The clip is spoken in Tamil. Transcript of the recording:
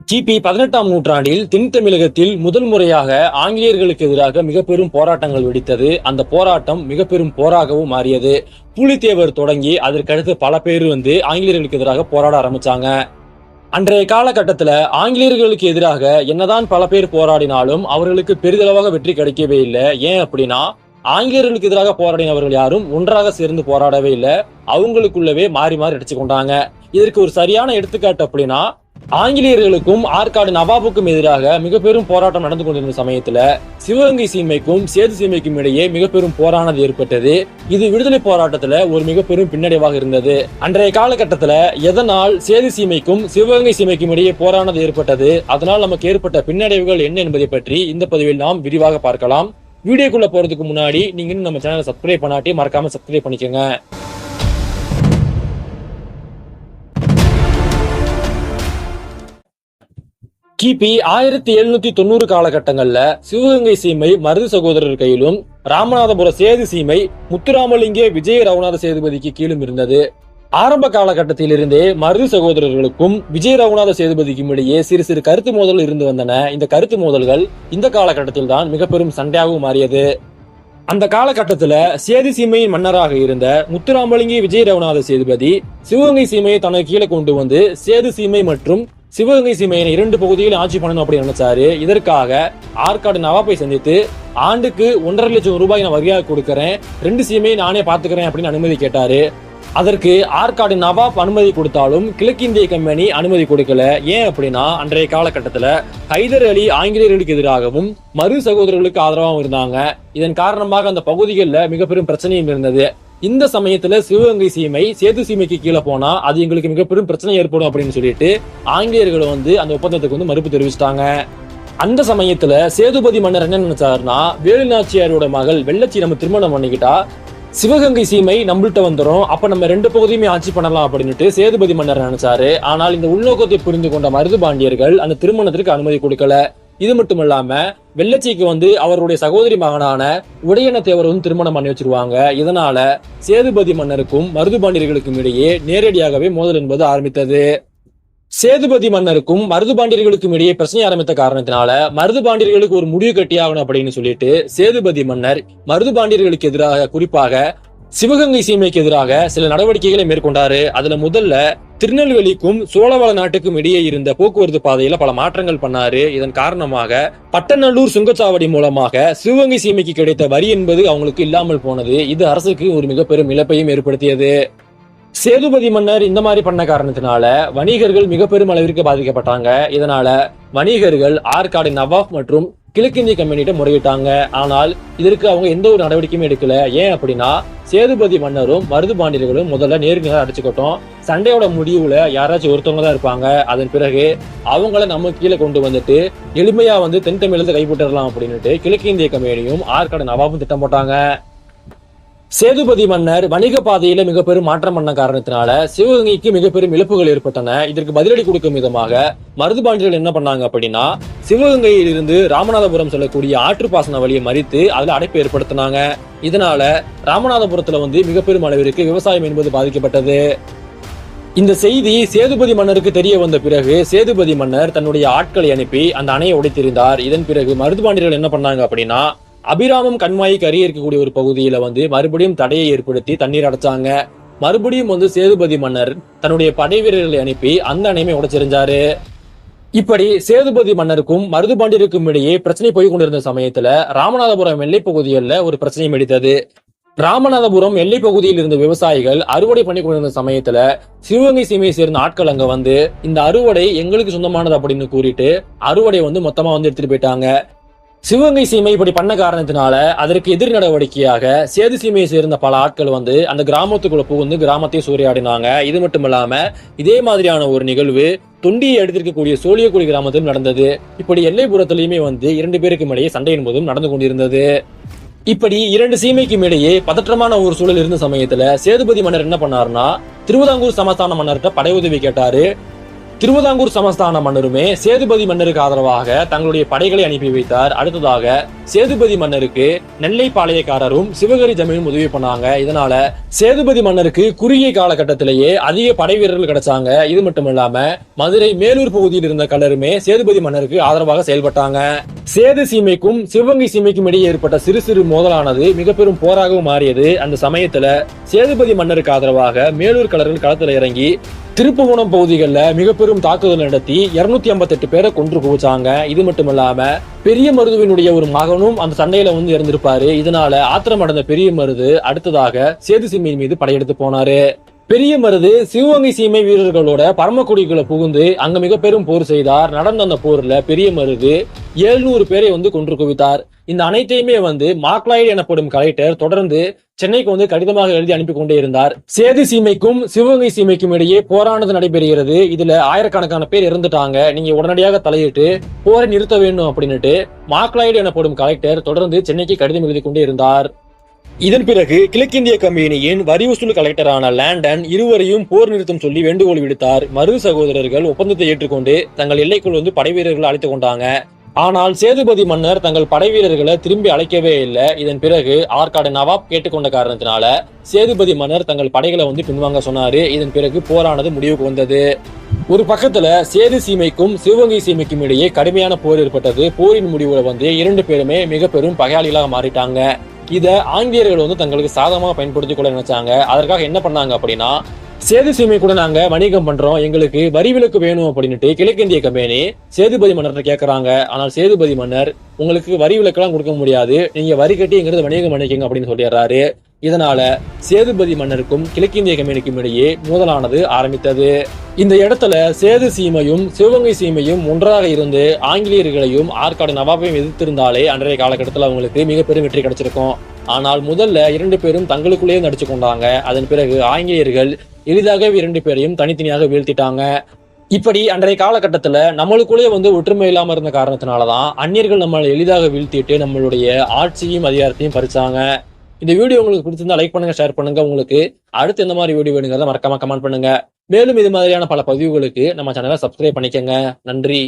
கிபி பதினெட்டாம் நூற்றாண்டில் தென் தமிழகத்தில் முதல் முறையாக ஆங்கிலேயர்களுக்கு எதிராக மிக பெரும் போராட்டங்கள் வெடித்தது. அந்த போராட்டம் மிக பெரும் போராகவும் மாறியது. புலித்தேவர் தொடங்கி அதற்கடுத்து பல பேர் வந்து ஆங்கிலேயர்களுக்கு எதிராக போராட ஆரம்பிச்சாங்க. அன்றைய காலகட்டத்தில் ஆங்கிலேயர்களுக்கு எதிராக என்னதான் பல பேர் போராடினாலும் அவர்களுக்கு பெரிதளவாக வெற்றி கிடைக்கவே இல்லை. ஏன் அப்படின்னா ஆங்கிலேயர்களுக்கு எதிராக போராடினவர்கள் யாரும் ஒன்றாக சேர்ந்து போராடவே இல்லை. அவங்களுக்குள்ளவே மாறி மாறி அடிச்சு கொண்டாங்க. இதற்கு ஒரு சரியான எடுத்துக்காட்டு அப்படின்னா ஆங்கிலேயர்களுக்கும் ஆற்காடு நவாபுக்கும் எதிராக மிக பெரும் போராட்டம் நடந்து கொண்டிருந்த சமயத்துல சிவகங்கை சீமைக்கும் சேது சீமைக்கும் இடையே மிக பெரும் போரானது ஏற்பட்டது. இது விடுதலை போராட்டத்துல ஒரு மிக பெரும் பின்னடைவாக இருந்தது. அன்றைய காலகட்டத்துல எதனால் சேது சீமைக்கும் சிவகங்கை சீமைக்கும் இடையே போரானது ஏற்பட்டது? அதனால் நமக்கு ஏற்பட்ட பின்னடைவுகள் என்ன என்பதை பற்றி இந்த பதிவில் நாம் விரிவாக பார்க்கலாம். வீடியோக்குள்ள போறதுக்கு முன்னாடி நீங்க இன்னும் நம்ம சேனலை சப்ஸ்கிரைப் பண்ணாட்டி மறக்காம சப்ஸ்கிரைப் பண்ணிக்கோங்க. கிபி ஆயிரத்தி எழுநூத்தி தொண்ணூறு காலகட்டங்கள்ல சிவகங்கை சீமை மருது சகோதரர் கையிலும் ராமநாதபுர சேது சீமை முத்துராமலிங்க விஜய ரகுநாத சேதுபதிக்கு கீழும் இருந்தது. ஆரம்ப காலகட்டத்திலிருந்தே மருது சகோதரர்களுக்கும் விஜய ரகுநாத சேதுபதிக்கும் இடையே சிறு சிறு கருத்து மோதல் இருந்து வந்தன. இந்த கருத்து மோதல்கள் இந்த காலகட்டத்தில் தான் மிக பெரும் சண்டையாகவும் மாறியது. அந்த காலகட்டத்துல சேது சீமையின் மன்னராக இருந்த முத்துராமலிங்க விஜய ரகுநாத சேதுபதி சிவகங்கை சீமையை தனக்கு கீழே கொண்டு வந்து சேது சீமை மற்றும் சிவகங்கை சீமையின் இரண்டு பகுதியில் ஆட்சி பண்ணணும் அப்படின்னு நினைச்சாரு. இதற்காக ஆற்காடு நவாப்பை சந்தித்து ஆண்டுக்கு ஒன்றரை லட்சம் ரூபாய் நான் வரியாக கொடுக்கறேன். ரெண்டு சீமையை நானே பாத்துக்கிறேன் அப்படின்னு அனுமதி கேட்டாரு. அதற்கு ஆற்காடு நவாப் அனுமதி கொடுத்தாலும் கிழக்கிந்திய கம்பெனி அனுமதி கொடுக்கல. ஏன் அப்படின்னா அன்றைய காலகட்டத்துல ஹைதர் அலி ஆங்கிலேயர்களுக்கு எதிராகவும் மறு சகோதரர்களுக்கு ஆதரவாகவும் இருந்தாங்க. இதன் காரணமாக அந்த பகுதிகளில் மிக பெரும் பிரச்சனையும் இருந்தது. இந்த சமயத்துல சிவகங்கை சீமை சேது சீமைக்கு கீழே போனா அது எங்களுக்கு மிக பெரும் பிரச்சனை ஏற்படும் அப்படின்னு சொல்லிட்டு ஆங்கிலேயர்கள் வந்து அந்த ஒப்பந்தத்துக்கு வந்து மறுப்பு தெரிவிச்சிட்டாங்க. அந்த சமயத்துல சேதுபதி மன்னர் என்ன நினைச்சாருன்னா வேலுநாச்சியாரோட மகள் வெள்ளச்சி நம்ம திருமணம் பண்ணிக்கிட்டா சிவகங்கை சீமை நம்மள்ட்ட வந்துடும் அப்ப நம்ம ரெண்டு பகுதியுமே ஆட்சி பண்ணலாம் அப்படின்னுட்டு சேதுபதி மன்னர் நினைச்சாரு. ஆனால் இந்த உள்நோக்கத்தை புரிந்து கொண்ட மருது பாண்டியர்கள் அந்த திருமணத்திற்கு அனுமதி கொடுக்கல. இது மட்டும் இல்லாம வெள்ளச்சிக்கு வந்து அவருடைய சகோதரி மகனான உடையன தேவர் வந்து திருமணம் பண்ணி வச்சிருவாங்க. இதனால சேதுபதி மன்னருக்கும் மருதுபாண்டியர்களுக்கும் இடையே நேரடியாகவே மோதல் என்பது ஆரம்பித்தது. சேதுபதி மன்னருக்கும் மருதுபாண்டியர்களுக்கும் இடையே பிரச்சனை ஆரம்பித்த காரணத்தினால மருது பாண்டியர்களுக்கு ஒரு முடிவு கட்டியாகணும் அப்படின்னு சொல்லிட்டு சேதுபதி மன்னர் மருதுபாண்டியர்களுக்கு எதிராக குறிப்பாக சிவகங்கை சீமைக்கு எதிராக சில நடவடிக்கைகளை மேற்கொண்டாரு. அதுல முதல்ல திருநெல்வேலிக்கும் சோழவள நாட்டுக்கும் இடையே இருந்த போக்குவரத்து பாதையில பல மாற்றங்கள் பண்ணாரு. இதன் காரணமாக பட்டநல்லூர் சுங்கச்சாவடி மூலமாக சிவகங்கை சீமைக்கு கிடைத்த வரி என்பது அவங்களுக்கு இல்லாமல் போனது. இது அரசுக்கு ஒரு மிக பெரும் இழப்பையும் ஏற்படுத்தியது. சேதுபதி மன்னர் இந்த மாதிரி பண்ண காரணத்தினால வணிகர்கள் மிக பெரும் அளவிற்கு பாதிக்கப்பட்டாங்க. இதனால வணிகர்கள் ஆற்காடு நவாப் மற்றும் கிழக்கிந்திய கம்பெனியிட்ட முறையிட்டாங்க. ஆனால் இதற்கு அவங்க எந்த ஒரு நடவடிக்கையும் எடுக்கல. ஏன் அப்படின்னா சேதுபதி மன்னரும் மருது பாண்டியர்களும் முதல்ல நேருக்கு நேரம் சண்டையோட முடிவுல யாராச்சும் ஒருத்தவங்க தான் இருப்பாங்க. அதன் பிறகு அவங்கள நம்ம கீழே கொண்டு வந்துட்டு எளிமையா வந்து தென் தமிழத்தை கைப்பற்றலாம் அப்படின்னுட்டு கிழக்கிந்திய கம்பெனியும் ஆற்காடு நவாபும் திட்டம் போட்டாங்க. சேதுபதி மன்னர் வணிக பாதையில மிக பெரும் மாற்றம் பண்ண காரணத்தினால சிவகங்கைக்கு மிக பெரும் இழப்புகள் ஏற்பட்டன. இதற்கு பதிலடி கொடுக்கும் விதமாக மருதுபாண்டியர்கள் என்ன பண்ணாங்க அப்படின்னா சிவகங்கையில் இருந்து ராமநாதபுரம் செல்லக்கூடிய ஆற்று பாசன வழியை மறித்து அதுல அடைப்பு ஏற்படுத்தினாங்க. இதனால ராமநாதபுரத்துல வந்து மிக பெரும் அளவிற்கு விவசாயம் என்பது பாதிக்கப்பட்டது. இந்த செய்தி சேதுபதி மன்னருக்கு தெரிய வந்த பிறகு சேதுபதி மன்னர் தன்னுடைய ஆட்களை அனுப்பி அந்த அணையை உடைத்திருந்தார். இதன் பிறகு மருதுபாண்டியர்கள் என்ன பண்ணாங்க அப்படின்னா அபிராமம் கண்மாய்க்கு அருகே இருக்கக்கூடிய ஒரு பகுதியில வந்து மறுபடியும் தடையை ஏற்படுத்தி தண்ணீர் அடைச்சாங்க. மறுபடியும் வந்து சேதுபதி மன்னர் தன்னுடைய படை வீரர்களை அனுப்பி அந்த அணையுமே உடைச்சிருந்தாரு. இப்படி சேதுபதி மன்னருக்கும் மருதுபாண்டியருக்கும் இடையே பிரச்சனை போய் கொண்டிருந்த சமயத்துல ராமநாதபுரம் எல்லை பகுதிகளில் ஒரு பிரச்சனை வெடித்தது. ராமநாதபுரம் எல்லை பகுதியில் இருந்த விவசாயிகள் அறுவடை பண்ணி கொண்டிருந்த சமயத்துல சிவகங்கை சீமையை சேர்ந்த ஆட்கள் அங்க வந்து இந்த அறுவடை எங்களுக்கு சொந்தமானது அப்படின்னு கூறிட்டு அறுவடை வந்து மொத்தமா வந்து எடுத்துட்டு போயிட்டாங்க. சிவகங்கை சீமை இப்படி பண்ண காரணத்தினால அதற்கு எதிர் நடவடிக்கையாக சேது சீமையை சேர்ந்த பல ஆட்கள் வந்து அந்த கிராமத்துக்குள்ள புகுந்து கிராமத்தை சூறையாடினாங்க. இது மட்டும் இல்லாம இதே மாதிரியான ஒரு நிகழ்வு தொண்டியை எடுத்திருக்கக்கூடிய சோழியக்குடி கிராமத்திலும் நடந்தது. இப்படி எல்லைப்புறத்திலையுமே வந்து இரண்டு பேருக்கும் இடையே சண்டை என்பதும் நடந்து கொண்டிருந்தது. இப்படி இரண்டு சீமைக்கும் இடையே பதற்றமான ஒரு சூழல் இருந்த சமயத்துல சேதுபதி மன்னர் என்ன பண்ணாருன்னா திருவிதாங்கூர் சமஸ்தான மன்னர்கிட்ட படை உதவி கேட்டாரு. திருவிதாங்கூர் சமஸ்தான மன்னருமே சேதுபதி மன்னருக்கு ஆதரவாக தங்களுடைய படைகளை அனுப்பி வைத்தார். அடுத்ததாக சேதுபதி மன்னருக்கு நெல்லை பாளையக்காரரும் சிவகரி ஜமீனும் உதவி பண்ணாங்க. இதனால சேதுபதி மன்னருக்கு குறுகிய காலகட்டத்திலேயே அதிக படை வீரர்கள் கிடைச்சாங்க. இது மட்டும் இல்லாம மதுரை மேலூர் பகுதியில் இருந்த கலருமே சேதுபதி மன்னருக்கு ஆதரவாக செயல்பட்டாங்க. சேது சீமைக்கும் சிவகங்கை சீமைக்கும் இடையே ஏற்பட்ட சிறு சிறு மோதலானது மிக பெரும் போராகவும் மாறியது. அந்த சமயத்துல சேதுபதி மன்னருக்கு ஆதரவாக மேலூர் கலர்கள் களத்துல இறங்கி திருப்புவனம் பகுதிகளில் மிக பெரும் தாக்குதல் நடத்தி இருநூத்தி ஐம்பத்தெட்டு பேரை கொன்று குவிச்சாங்க. இது மட்டும் இல்லாம பெரிய மருதுவினுடைய ஒரு மகனும் அந்த சண்டையில வந்து இறந்திருப்பாரு. இதனால ஆத்திரம் அடைந்த பெரிய மருது அடுத்ததாக சேது சிம்மியின் மீது படையெடுத்து போனாரு. பெரிய மருது சிவகங்கை சீமை வீரர்களோட பரமக்குடிக்குள்ள புகுந்து அங்க மிக பெரும் போர் செய்தார். நடந்த அந்த போர்ல பெரிய மருது எழுநூறு பேரை வந்து கொன்று குவித்தார். இந்த அனைத்தையுமே வந்து மாக்லாய்டு எனப்படும் கலெக்டர் தொடர்ந்து சென்னைக்கு வந்து கடிதமாக எழுதி அனுப்பி கொண்டே இருந்தார். சேது சீமைக்கும் சிவகங்கை சீமைக்கும் இடையே போரானது நடைபெறுகிறது. இதுல ஆயிரக்கணக்கான பேர் இறந்துட்டாங்க. நீங்க உடனடியாக தலையிட்டு போரை நிறுத்த வேண்டும் அப்படின்னுட்டு மாக்லாய்டு எனப்படும் கலெக்டர் தொடர்ந்து சென்னைக்கு கடிதம் எழுதி கொண்டே இருந்தார். இதன் பிறகு கிழக்கிந்திய கம்பெனியின் வரி வசூல் கலெக்டரான லேண்டன் இருவரையும் போர் நிறுத்தம் சொல்லி வேண்டுகோள் விடுத்தார். மருது சகோதரர்கள் ஒப்பந்தத்தை ஏற்றுக்கொண்டு தங்கள் எல்லைக்குள் வந்து படைவீரர்கள் அழைத்துக் கொண்டாங்க. ஆனால் சேதுபதி மன்னர் தங்கள் படைவீரர்களை திரும்பி அழைக்கவே இல்லை. இதன் பிறகு ஆற்காடு நவாப் கேட்டுக்கொண்ட காரணத்தினால சேதுபதி மன்னர் தங்கள் படைகளை வந்து பின்வாங்க சொன்னாரு. இதன் பிறகு போரானது முடிவுக்கு வந்தது. ஒரு பக்கத்துல சேது சீமைக்கும் சிவகங்கை சீமைக்கும் இடையே கடுமையான போர் ஏற்பட்டது. போரின் முடிவுல வந்து இரண்டு பேருமே மிக பெரும் பகையாளிகளாக மாறிட்டாங்க. இதை ஆங்கிலேயர்கள் வந்து தங்களுக்கு சாதகமாக பயன்படுத்திக் கொள்ள நினைச்சாங்க. அதற்காக என்ன பண்ணாங்க அப்படின்னா சேது சீமை கூட நாங்க வணிகம் பண்றோம். எங்களுக்கு வரி விலக்கு வேணும் அப்படின்ட்டு கிழக்கிந்திய கம்பெனி சேதுபதி மன்னர்கிட்ட கேட்கறாங்க ஆனால் சேதுபதி மன்னர் உங்களுக்கு வரி விலக்கெல்லாம் கொடுக்க முடியாது. நீங்க வரி கட்டி எங்கிறது வணிகம் பண்ணிக்கங்க அப்படின்னு சொல்லிடுறாரு. இதனால சேதுபதி மன்னருக்கும் கிழக்கிந்திய கம்பெனிக்கும் இடையே மோதலானது ஆரம்பித்தது. இந்த இடத்துல சேது சீமையும் சிவகங்கை சீமையும் ஒன்றாக இருந்து ஆங்கிலேயர்களையும் ஆற்காடு நவாபையும் எதிர்த்திருந்தாலே அன்றைய காலகட்டத்தில் அவங்களுக்கு மிக பெரும் வெற்றி கிடைச்சிருக்கும். ஆனால் முதல்ல இரண்டு பேரும் தங்களுக்குள்ளேயே நடிச்சு கொண்டாங்க. அதன் பிறகு ஆங்கிலேயர்கள் எளிதாக இரண்டு பேரையும் தனித்தனியாக வீழ்த்திட்டாங்க. இப்படி அன்றைய காலகட்டத்தில் நம்மளுக்குள்ளேயே வந்து ஒற்றுமை இல்லாமல் இருந்த காரணத்தினால தான் அந்நியர்கள் நம்மளை எளிதாக வீழ்த்திட்டு நம்மளுடைய ஆட்சியும் அதிகாரத்தையும் பறிச்சாங்க. இந்த வீடியோ உங்களுக்கு பிடிச்சிருந்தா லைக் பண்ணுங்க ஷேர் பண்ணுங்க. உங்களுக்கு அடுத்து எந்த மாதிரி வீடியோ வேணுங்கிறத மறக்காம கமெண்ட் பண்ணுங்க. மேலும் இது மாதிரியான பல பதிவுகளுக்கு நம்ம சேனலை சப்ஸ்கிரைப் பண்ணிக்கங்க. நன்றி.